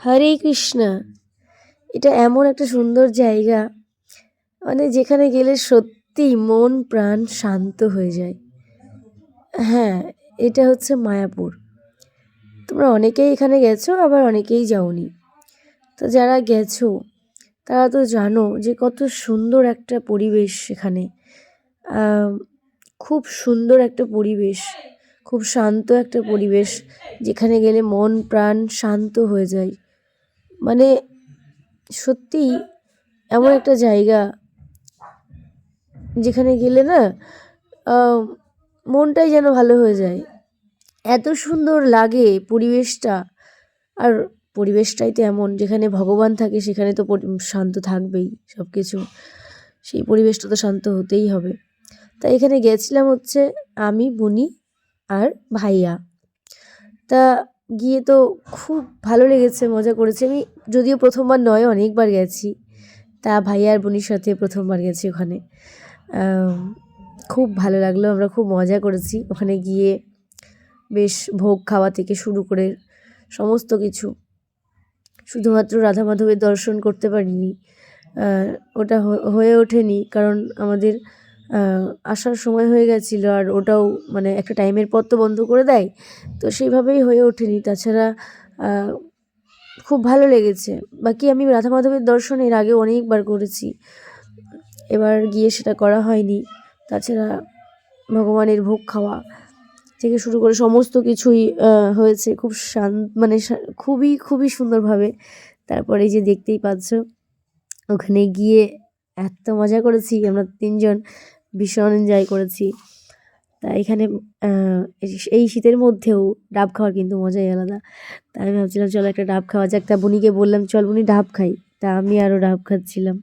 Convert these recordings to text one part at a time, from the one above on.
হরে কৃষ্ণ। এটা এমন একটা সুন্দর জায়গা। মানে যেখানে গেলে সত্যি মন, প্রাণ শান্ত হয়ে যায়। হ্যাঁ এটা হচ্ছে মায়াপুর। তোমরা অনেকেই এখানে গেছো, আবার অনেকেই যাওনি। তো যারা গেছো, তারা তো জানো যে কত সুন্দর একটা পরিবেশ সেখানে খুব সুন্দর একটা পরিবেশ, খুব শান্ত একটা পরিবেশ, যেখানে গেলে মন, প্রাণ শান্ত হয়ে যায়। মানে সত্যিই এমন একটা জায়গা যেখানে গেলে না মনটাই যেন ভালো হয়ে যায়। এত সুন্দর লাগে পরিবেশটা। আর পরিবেশটাই তো এমন, যেখানে ভগবান থাকে সেখানে তো শান্ত থাকবেই সব কিছু সেই পরিবেশটা তো শান্ত হতেই হবে। তাই এখানে গেছিলাম হচ্ছে আমি, বুনি আর ভাইয়া। তা গিয়ে তো খুব ভালো লেগেছে, মজা করেছি। আমি যদিও প্রথমবার নয়, অনেকবার গেছি। তা ভাইয়া আর বোনির সাথে প্রথমবার গেছি ওখানে। খুব ভালো লাগল, আমরা খুব মজা করেছি। ওখানে গিয়ে বেশ ভোগ খাওয়া থেকে শুরু করে সমস্ত কিছু। শুধুমাত্র রাধা মাধবের দর্শন করতে পারিনি। ওটা হয়ে ওঠেনি, কারণ আমাদের আসার সময় হয়ে গেছিল আর ওটাও মানে একটা টাইমের পর তো বন্ধ করে দেয়, তো সেইভাবেই হয়ে ওঠেনি। তাছাড়া খুব ভালো লেগেছে। বাকি আমি রাধা মাধবের দর্শন এর আগে অনেকবার করেছি। এবার গিয়ে সেটা করা হয়নি। তাছাড়া ভগবানের ভোগ খাওয়া থেকে শুরু করে সমস্ত কিছুই হয়েছে খুব শান মানে খুবই খুবই সুন্দরভাবে। তারপরে যে দেখতেই পাচ্ছ, ওখানে গিয়ে এত মজা করেছি আমরা তিনজন। ভীষণ এনজয় করেছি। তা এখানে এই- শীতের মধ্যেও ডাব খাওয়ার কিন্তু মজাই আলাদা। তা আমি ভাবছিলাম, চলো একটা ডাব খাওয়া যাক। তা বুনিকে বললাম, চল বুনি ডাব খাই। তা আমি আরও ডাব খাচ্ছিলাম।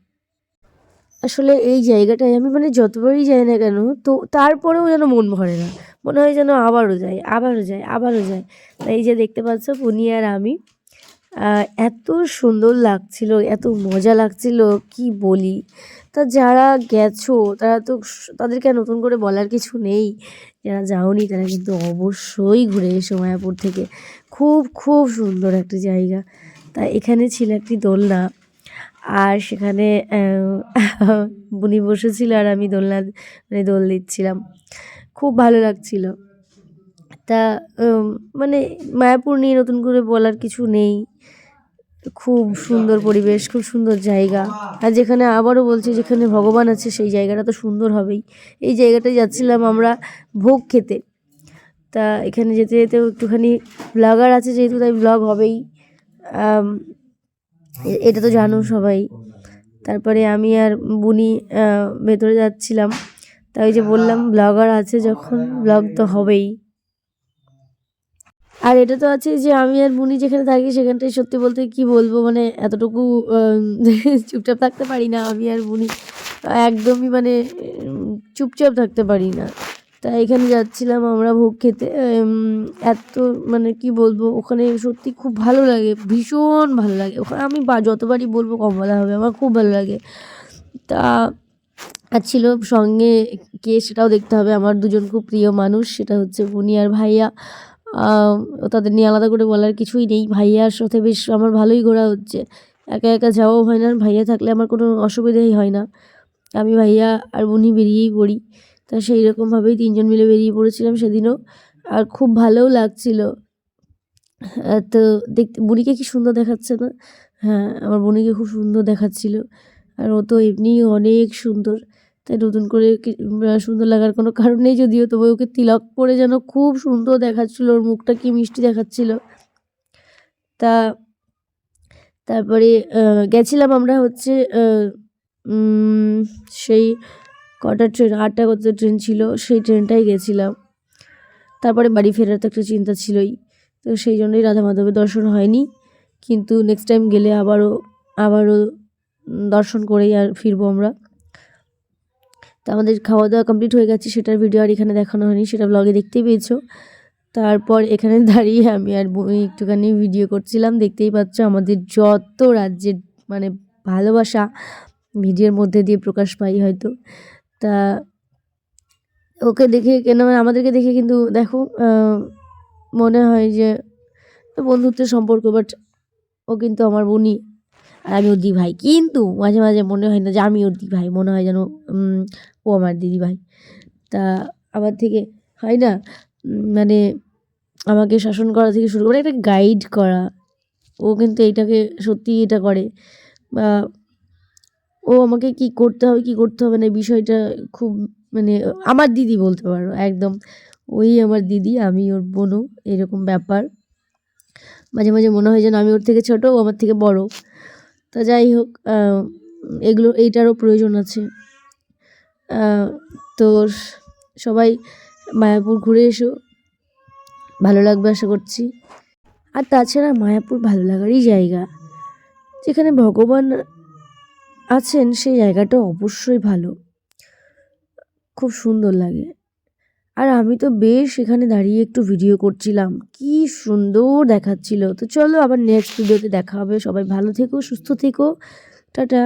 আসলে এই জায়গাটায় আমি মানে যতবারই যাই না কেন, তো তারপরেও যেন মন ভরে না। মনে হয় যেন আবারও যাই আবারও যাই আবারও যাই। তাই যে দেখতে পাচ্ছ পুনি আর আমি। এত সুন্দর লাগছিল, এত মজা লাগছিল, কি বলি? তা যারা গেছো, তারা তো তাদেরকে নতুন করে বলার কিছু নেই। যারা যাওনি, তারা কিন্তু অবশ্যই ঘুরে এসো মায়াপুর থেকে। খুব খুব সুন্দর একটা জায়গা। তা এখানে ছিল একটি দোলনা। আর সেখানে বুনি বসেছিল আর আমি দোলনা মানে দোল দিচ্ছিলাম। খুব ভালো লাগছিল। তা মানে মায়াপুর নিয়ে নতুন করে বলার কিছু নেই। খুব সুন্দর পরিবেশ, খুব সুন্দর জায়গা। আর যেখানে আবারও বলছি, যেখানে ভগবান আছে, সেই জায়গাটা তো সুন্দর হবেই। এই জায়গাটায় যাচ্ছিলাম আমরা ভোগ খেতে। তা, এখানে যেতে যেতেও একটুখানি ব্লগার আছে যেহেতু, তাই ব্লগ হবেই। এটা তো জানো সবাই। তারপরে আমি আর বুনি ভেতরে যাচ্ছিলাম। তাই যে বললাম ব্লগার আছে যখন ব্লগ তো হবেই। আর এটা তো আছে যে আমি আর বুনি যেখানে থাকি সেখানটায় সত্যি বলতে কি বলব? মানে এতটুকু চুপচাপ থাকতে পারি না আমি আর বুনি একদমই মানে চুপচাপ থাকতে পারি না। তা এখানে যাচ্ছিলাম আমরা ভোগ খেতে। এত মানে কি বলব? ওখানে সত্যি খুব ভালো লাগে, ভীষণ ভালো লাগে। ওখানে আমি যতবারই বলব কম বলা হবে, আমার খুব ভালো লাগে। তা, আর ছিল সঙ্গে কে সেটাও দেখতে হবে। আমার দুজন খুব প্রিয় মানুষ, সেটা হচ্ছে বুনি আর ভাইয়া। তাদের নিয়ে আলাদা করে বলার কিছুই নেই। ভাইয়ার সাথে বেশ আমার ভালোই ঘোরা হচ্ছে। একা একা যাওয়াও হয় না ভাইয়া থাকলে আমার কোনো অসুবিধাই হয় না। আমি ভাইয়া আর বুনি বেরিয়েই পড়ি। তা সেই রকমভাবেই তিনজন মিলে বেরিয়ে পড়েছিলাম সেদিনও। আর খুব ভালোও লাগছিল। তো দেখতে, বুনিকে কি সুন্দর দেখাচ্ছে না? হ্যাঁ আমার বুনিকে খুব সুন্দর দেখাচ্ছিল। আর ও তো এমনিই অনেক সুন্দর। তাই নতুন করে সুন্দর লাগার কোনো কারণ নেই যদিও, তবে ওকে তিলক পরে যেন খুব সুন্দর দেখাচ্ছিল, ওর মুখটা কি মিষ্টি দেখাচ্ছিল। তা, তারপরে গেছিলাম আমরা হচ্ছে সেই কটা ট্রেন, আটটা কত ট্রেন ছিল, সেই ট্রেনটাই গেছিলাম। তারপরে বাড়ি ফেরার তো একটা চিন্তা ছিলই, তো সেই জন্যই রাধা মাধবের দর্শন হয়নি। কিন্তু নেক্সট টাইম গেলে আবারও আবারও দর্শন করেই আর ফিরবো আমরা। তো আমাদের খাওয়া দাওয়া কমপ্লিট হয়ে গেছে, সেটার ভিডিও আর এখানে দেখানো হয়নি, সেটা ব্লগে দেখতেই পেয়েছ। তারপর এখানে দাঁড়িয়ে আমি আর বই একটুখানি ভিডিও করছিলাম, দেখতেই পাচ্ছ আমাদের যত রাজ্যের মানে ভালোবাসা ভিডিওর মধ্যে দিয়ে প্রকাশ পাই হয়তো। তা ওকে দেখে কেন মানে আমাদেরকে দেখে কিন্তু দেখো মনে হয় যে বন্ধুত্বের সম্পর্ক বাট ও কিন্তু আমার বোনই। আর আমি ওর দি ভাই কিন্তু মাঝে মাঝে মনে হয় না যে আমি ওর দি ভাই মনে হয় যেন ও আমার দিদি ভাই তা আমার থেকে, হয় না? মানে আমাকে শাসন করা থেকে শুরু করে একটা গাইড করা। ও কিন্তু এইটাকে সত্যি এটা করে। বা ও আমাকে কি করতে হবে, কি করতে হবে না বিষয়টা খুব মানে আমার দিদি বলতে পারো, একদম। ওই আমার দিদি, আমি ওর বোনও, এরকম ব্যাপার। মাঝে মাঝে মনে হয় যেন আমি ওর থেকে ছোটো, ও আমার থেকে বড়। তা যাই হোক এগুলো, এইটারও প্রয়োজন আছে। তো সবাই মায়াপুর ঘুরে এসো। ভালো লাগবে আশা করছি। আর তাছাড়া মায়াপুর ভালো লাগারই জায়গা। যেখানে ভগবান আছেন, সেই জায়গাটা অবশ্যই ভালো। খুব সুন্দর লাগে। আর আমি তো বেশ এখানে দাঁড়িয়ে একটু ভিডিও করছিলাম। কি সুন্দর দেখাচ্ছিল। তো চলো আবার নেক্সট ভিডিওতে দেখা হবে। সবাই ভালো থেকো, সুস্থ থেকো। টাটা।